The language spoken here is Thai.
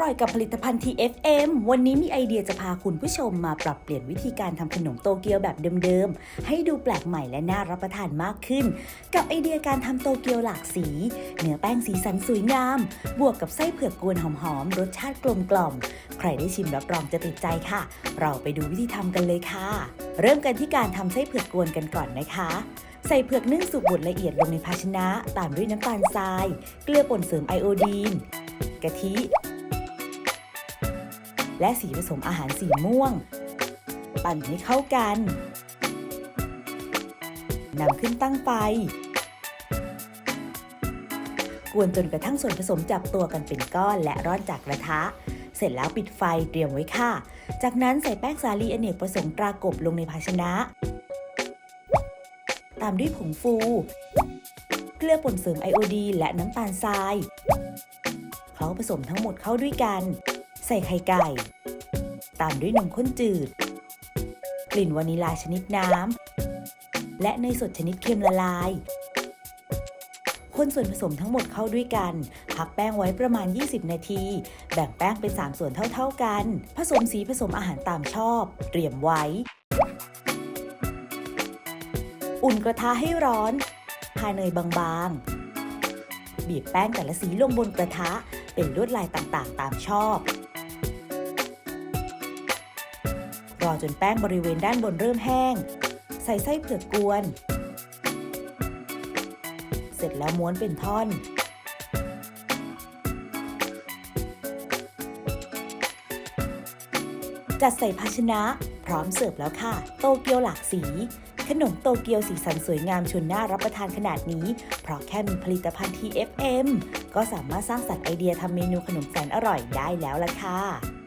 ร่อยกับผลิตภัณฑ์ TFM วันนี้มีไอเดียจะพาคุณผู้ชมมาปรับเปลี่ยนวิธีการทำขนมโตเกียวแบบเดิมๆ ให้ดูแปลกใหม่และน่ารับประทานมากขึ้น กับไอเดียการทำโตเกียวหลากสี เนื้อแป้งสีสันสวยงาม บวกกับไส้เผือกกวนหอมๆ รสชาติกลมกล่อม ใครได้ชิมรับรองจะติดใจค่ะ เราไปดูวิธีทำกันเลยค่ะ เริ่มกันที่การทำไส้เผือกกวนกันก่อนนะคะใส่เผือกนึ่งสุกบดละเอียดลงในภาชนะ ตามด้วยน้ำตาลทราย เกลือป่นเสริมไอโอดีน กะทิ และสีผสมอาหารสีม่วง ปั่นให้เข้ากันนำขึ้นตั้งไฟ กวนจนกระทั่งส่วนผสมจับตัวกันเป็นก้อนและร่อนจากกระทะ เสร็จแล้วปิดไฟเตรียมไว้ค่ะ จากนั้นใส่แป้งสาลีอเนกประสงค์ตรากบลงในภาชนะ ตามด้วยผงฟู เกลือป่นเสริมไอโอดี และน้ำตาลทรายเคล้าผสมทั้งหมดเข้าด้วยกัน ส่ไข่ไก่ ตามด้วยนมข้นจืด กลิ่นวานิลาชนิดน้ำ และเนยสดชนิดเค็มละลาย คนส่วนผสมทั้งหมดเข้าด้วยกัน พักแป้งไว้ประมาณ 20 นาที แบ่งแป้งเป็น 3 ส่วนเท่าๆกัน ผสมสีผสมอาหารตามชอบ เตรียมไว้ อุ่นกระทะให้ร้อนทาเนยบางๆ บีบแป้งแต่ละสีลงบนกระทะเป็นลวดลายต่างๆ ตามชอบ รอจนแป้งบริเวณด้านบนเริ่มแห้ง ใส่ไส้เผือกกวน เสร็จแล้วม้วนเป็นท่อน จัดใส่ภาชนะ พร้อมเสิร์ฟแล้วค่ะ โตเกียวหลากสี ขนมโตเกียวสีสันสวยงามชวนน่ารับประทานขนาดนี้ เพราะแค่มีผลิตภัณฑ์ TFM ก็สามารถสร้างสรรค์ไอเดียทำเมนูขนมแสนอร่อยได้แล้วล่ะค่ะ